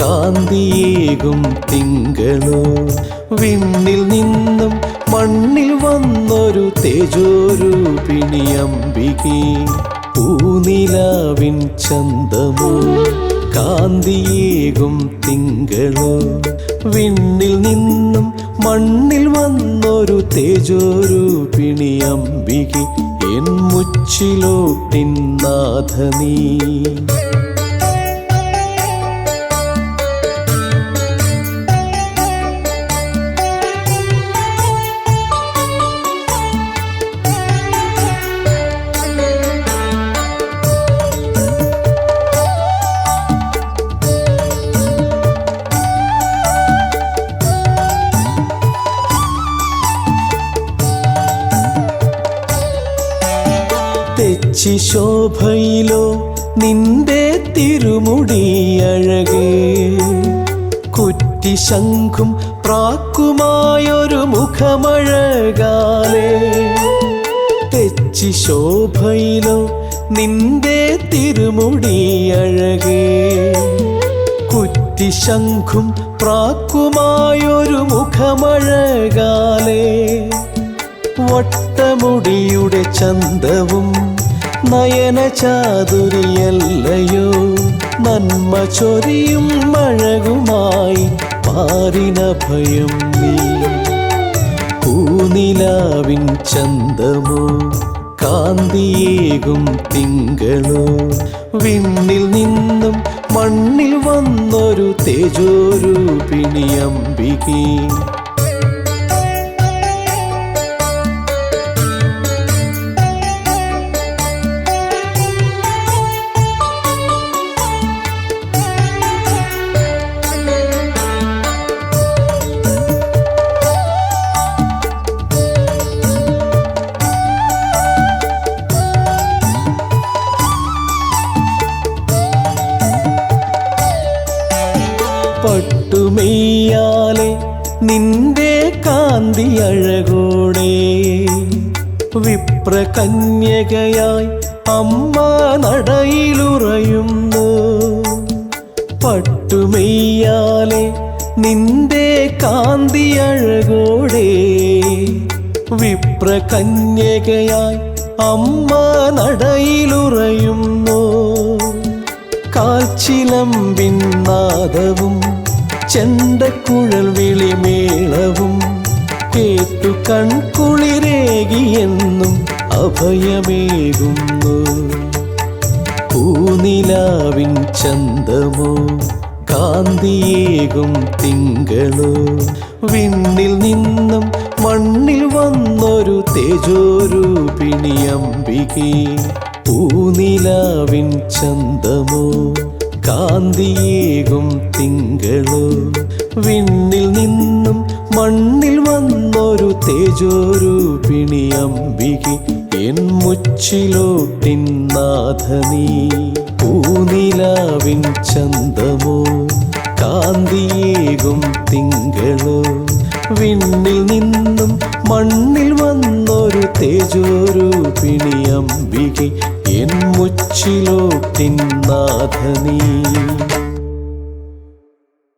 കാന്തിയേകും തിങ്കളോ? വിണ്ണിൽ നിന്നും മണ്ണിൽ വന്നൊരു തേജോരൂപിണി അംബികെ. പൂനിലാവിൻ ചന്തമോ കാന്തിയേകും തിങ്കളോ? വിണ്ണിൽ നിന്നും മണ്ണിൽ വന്നൊരു തേജോരൂപിണി അംബികെ. എൻ മുച്ചിലോട്ടിൻ നാഥനീ. തെച്ചി ശോഭയിലോ നിന്റെ തിരുമുടി അഴകേ കുറ്റി ശംഖും പ്രാക്കുമായൊരു മുഖമഴകാലേ. തെച്ചി ശോഭയിലോ നിന്റെ കുറ്റി ശംഖും പ്രാക്കുമായൊരു മുഖമഴകാലേ. വട്ടമുടിയുടെ ചന്തവും നയന ചാതുരിയല്ലയോ? നന്മ ചൊരിയും മഴകുമായി പാറിന ഭയം പൂനിലാവിൻ ചന്തമോ? കാന്തിയേകും തിങ്കളോ? വിണ്ണിൽ നിന്നും മണ്ണിൽ വന്നൊരു തേജോരൂപിണി അംബികേ പട്ടുമെയ്യാലെ നിന്റെ കാന്തി അഴകോടെ വിപ്രകന്യകയായി അമ്മ നടയിലുറയുന്നു. പട്ടുമെയ്യാലെ നിന്റെ കാന്തി അഴകോടെ വിപ്രകന്യകയായി അമ്മ നടയിലുറയുന്നു. കാച്ചിലമ്പിൻ നാദവും ചെണ്ടക്കുഴൽ വിളിമേളവും കേട്ടു കൺകുളിരേകിയെന്നും അഭയമേകുന്നു. പൂനിലാവിൻ ചന്തമോ കാന്തിയേകും തിങ്കളോ വിണ്ണിൽ നിന്നും മണ്ണിൽ വന്നൊരു തേജോരൂപിണി പൂനിലാവിൻ ചന്തമോ കാന്തിയേകും തിങ്കളോ. വിണ്ണിൽ നിന്നും മണ്ണിൽ വന്നൊരു തേജോരൂപിണി അംബികെ എൻ മുച്ചിലോട്ടിൻ നാഥനീ. പൂനിലാവിൻ ചന്തമോ കാന്തിയേകും തിങ്കളോ. വിണ്ണിൽ നിന്നും മണ്ണിൽ വന്നൊരു തേജോരൂപിണി അംബികെ എൻ മുച്ചിലോട്ടിൻ നാഥനീ.